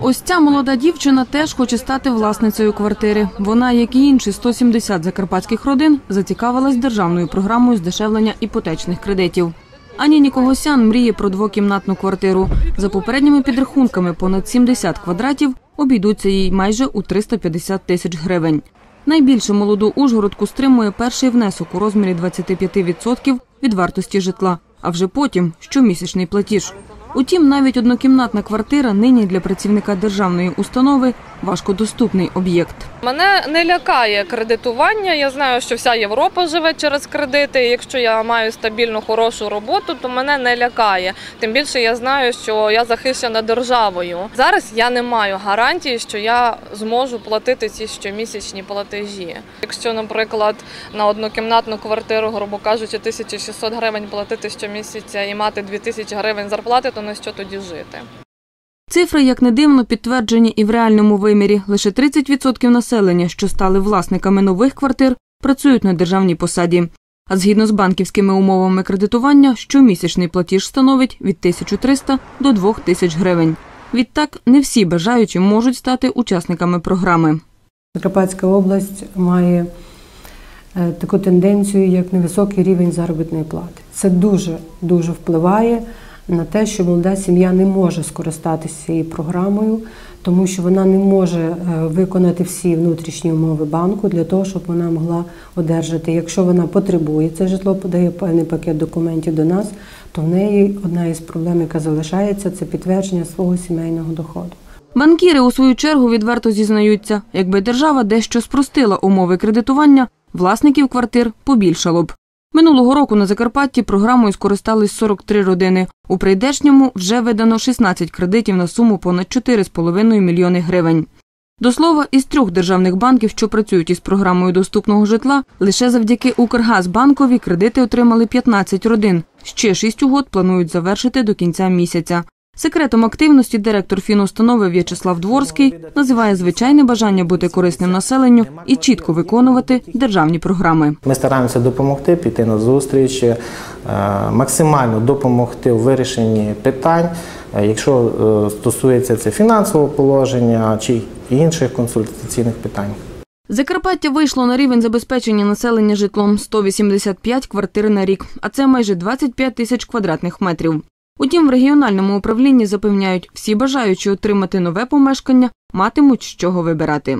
Ось ця молода дівчина теж хоче стати власницею квартири. Вона, як і інші 170 закарпатських родин, зацікавилась державною програмою здешевлення іпотечних кредитів. Ані Нікогосян мріє про двокімнатну квартиру. За попередніми підрахунками, понад 70 квадратів обійдуться їй майже у 350 тисяч гривень. Найбільше молоду Ужгородку стримує перший внесок у розмірі 25% від вартості житла, а вже потім щомісячний платіж. Утім, навіть однокімнатна квартира нині для працівника державної установи важкодоступний об'єкт. Мене не лякає кредитування. Я знаю, що вся Європа живе через кредити. Якщо я маю стабільну хорошу роботу, то мене не лякає. Тим більше я знаю, що я захищена державою. Зараз я не маю гарантії, що я зможу платити ці щомісячні платежі. Якщо, наприклад, на однокімнатну квартиру, грубо кажучи, 1600 гривень платити щомісяця і мати 2000 гривень зарплати, то на що тоді жити? Цифри, як не дивно, підтверджені і в реальному вимірі. Лише 30% населення, що стали власниками нових квартир, працюють на державній посаді. А згідно з банківськими умовами кредитування, щомісячний платіж становить від 1300 до 2000 гривень. Відтак, не всі бажаючі можуть стати учасниками програми. Закарпатська область має е, таку тенденцію, як невисокий рівень заробітної плати. Це дуже дуже впливає на те, що молода сім'я не може скористатися цією програмою, тому що вона не може е, виконати всі внутрішні умови банку для того, щоб вона могла одержати. Якщо вона потребує це житло, подає певний пакет документів до нас, то в неї одна із проблем, яка залишається, це підтвердження свого сімейного доходу. Банкіри у свою чергу відверто зізнаються, якби держава дещо спростила умови кредитування, власників квартир побільшало б. Минулого року на Закарпатті програмою скористались 43 родини. У прийдешньому вже видано 16 кредитів на суму понад 4,5 мільйони гривень. До слова, із трьох державних банків, що працюють із програмою доступного житла, лише завдяки Укргазбанкові кредити отримали 15 родин. Ще шість угод планують завершити до кінця місяця. Секретом активності директор фінустанови В'ячеслав Дворський називає звичайне бажання бути корисним населенню і чітко виконувати державні програми. Ми стараємося допомогти, піти на зустріч, е, максимально допомогти у вирішенні питань, е, якщо е, стосується це фінансового положення чи інших консультаційних питань. Закарпаття вийшло на рівень забезпечення населення житлом 185 квартир на рік, а це майже 25 тисяч квадратних метрів. Утім, в регіональному управлінні запевняють, всі бажаючі отримати нове помешкання матимуть з чого вибирати.